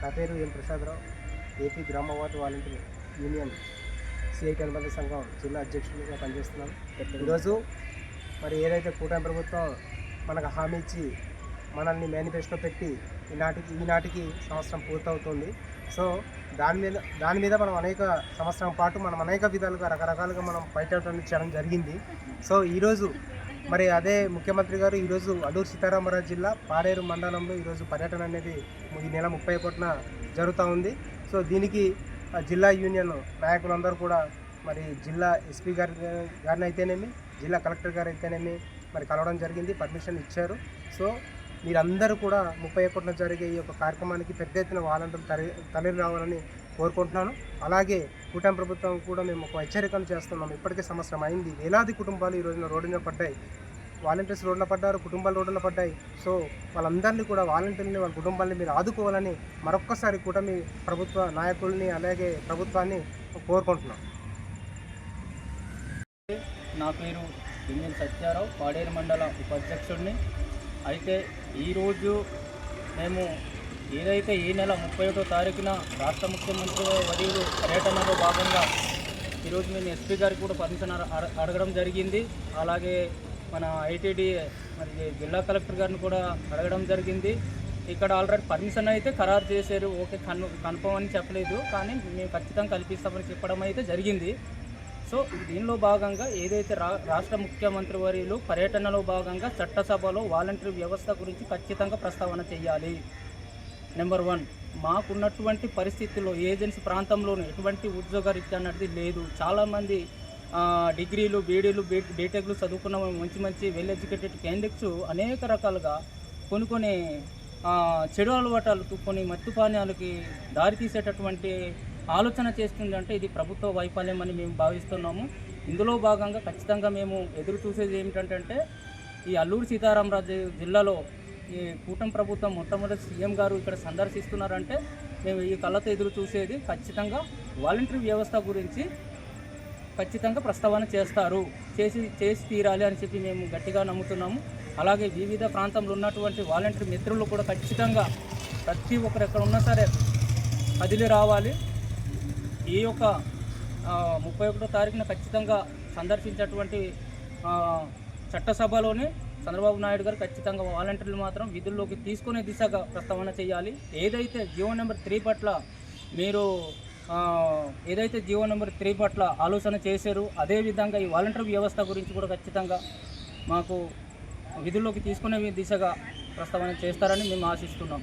నా పేరు M Prasadarao. AP గ్రామ వార్డు వాలంటీర్ యూనియన్ సిఐటి అనుబంధ సంఘం జిల్లా అధ్యక్షుడిగా పనిచేస్తున్నాను. ఈరోజు మరి ఏదైతే కూటమి ప్రభుత్వం మనకు హామీ ఇచ్చి మనల్ని మేనిఫెస్టో పెట్టి ఈనాటికి ఈనాటికి సంవత్సరం పూర్తవుతుంది. సో దాని మీద దాని మీద మనం అనేక సంవత్సరం పాటు మనం అనేక విధాలుగా రకరకాలుగా మనం బయట చేయడం జరిగింది. సో ఈరోజు మరి అదే ముఖ్యమంత్రి గారు ఈరోజు అడూరు సీతారామరాజు జిల్లా పాడేరు మండలంలో ఈరోజు పర్యటన అనేది ఈ నెల ముప్పై ఒకటిన జరుగుతూ ఉంది. సో దీనికి జిల్లా యూనియన్ నాయకులందరూ కూడా మరి జిల్లా ఎస్పీ గారి గారిని అయితేనేమి జిల్లా కలెక్టర్ గారు అయితేనేమి మరి కలవడం జరిగింది పర్మిషన్ ఇచ్చారు. సో మీరందరూ కూడా ముప్పై ఒకటిన జరిగే ఈ యొక్క కార్యక్రమానికి పెద్ద ఎత్తున వాలంటీర్లు తరలి తరలి రావాలని కోరుకుంటున్నాను. అలాగే కూటమి ప్రభుత్వం కూడా మేము ఒక హెచ్చరికను చేస్తున్నాం. ఇప్పటికే సంవత్సరం అయింది. వేలాది కుటుంబాలు ఈ రోజున రోడ్డు మీద పడ్డాయి. వాలంటీర్స్ రోడ్ల పడ్డారు కుటుంబాలు రోడ్ల పడ్డాయి. సో వాళ్ళందరినీ కూడా వాలంటీర్ని వాళ్ళ కుటుంబాన్ని మీరు ఆదుకోవాలని మరొక్కసారి కూటమి ప్రభుత్వ నాయకుల్ని అలాగే ప్రభుత్వాన్ని కోరుకుంటున్నాం. నా పేరు దిమ్మల్ సత్యారావు పాడేరు మండల ఉపాధ్యక్షుడిని. అయితే ఈరోజు మేము ఏదైతే ఈ నెల ముప్పై ఒకటో తారీఖున రాష్ట్ర ముఖ్యమంత్రి వర్యులు పర్యటనలో భాగంగా ఈరోజు మేము ఎస్పీ గారికి కూడా పర్మిషన్ అడగడం జరిగింది. అలాగే మన ఐటీడీ మరి జిల్లా కలెక్టర్ గారిని కూడా అడగడం జరిగింది. ఇక్కడ ఆల్రెడీ పర్మిషన్ అయితే ఖరారు చేశారు. ఓకే కన్ కన్ఫర్మ్ అని చెప్పలేదు. కానీ మేము ఖచ్చితంగా కల్పిస్తామని చెప్పడం అయితే జరిగింది. సో దీనిలో భాగంగా ఏదైతే రా రాష్ట్ర ముఖ్యమంత్రి వర్యులు పర్యటనలో భాగంగా చట్టసభలో వాలంటరీ వ్యవస్థ గురించి ఖచ్చితంగా ప్రస్తావన చేయాలి. నెంబర్ వన్ మాకున్నటువంటి పరిస్థితుల్లో ఏజెన్సీ ప్రాంతంలోనే ఎటువంటి ఉద్యోగరీత్యా అనేది లేదు. చాలామంది డిగ్రీలు బీడీలు బీ బీటెక్లు చదువుకున్న మంచి మంచి వెల్ ఎడ్యుకేటెడ్ క్యాండిడేట్స్ అనేక రకాలుగా కొన్ని కొన్ని చెడు అలవాటాలకు కొన్ని మత్తు పానీయాలకి దారి తీసేటటువంటి ఆలోచన చేస్తుందంటే ఇది ప్రభుత్వ వైఫల్యం అని మేము భావిస్తున్నాము. ఇందులో భాగంగా ఖచ్చితంగా మేము ఎదురు చూసేది ఏమిటంటే ఈ అల్లూరు సీతారామరాజు జిల్లాలో ఈ కూటమి ప్రభుత్వం మొట్టమొదటి సీఎం గారు ఇక్కడ సందర్శిస్తున్నారంటే మేము ఈ కళ్ళతో ఎదురు చూసేది ఖచ్చితంగా వాలంటరీ వ్యవస్థ గురించి ఖచ్చితంగా ప్రస్తావన చేస్తారు. చేసి చేసి తీరాలి అని చెప్పి మేము గట్టిగా నమ్ముతున్నాము. అలాగే వివిధ ప్రాంతంలో ఉన్నటువంటి వాలంటరీ మిత్రులు కూడా ఖచ్చితంగా ప్రతి ఒక్కరు ఎక్కడ ఉన్నా సరే కదిలి రావాలి. ఈ యొక్క ముప్పై ఒకటో తారీఖున ఖచ్చితంగా సందర్శించేటువంటి చట్టసభలోనే చంద్రబాబు నాయుడు గారు ఖచ్చితంగా వాలంటీర్లు మాత్రం విధుల్లోకి తీసుకునే దిశగా ప్రస్తావన చేయాలి. ఏదైతే జియో నెంబర్ త్రీ పట్ల మీరు ఏదైతే జియో నెంబర్ త్రీ పట్ల ఆలోచన చేశారు అదేవిధంగా ఈ వాలంటీర్ వ్యవస్థ గురించి కూడా ఖచ్చితంగా మాకు విధుల్లోకి తీసుకునే దిశగా ప్రస్తావన చేస్తారని మేము ఆశిస్తున్నాం.